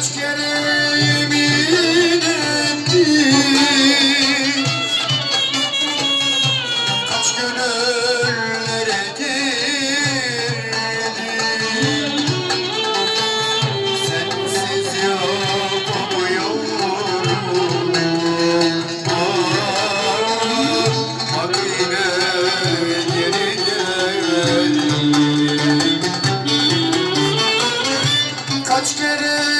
kaç kere yemin Kaç gönüllere girdi Sensiz yapamıyorum ah, Bak geri geldi kaç kere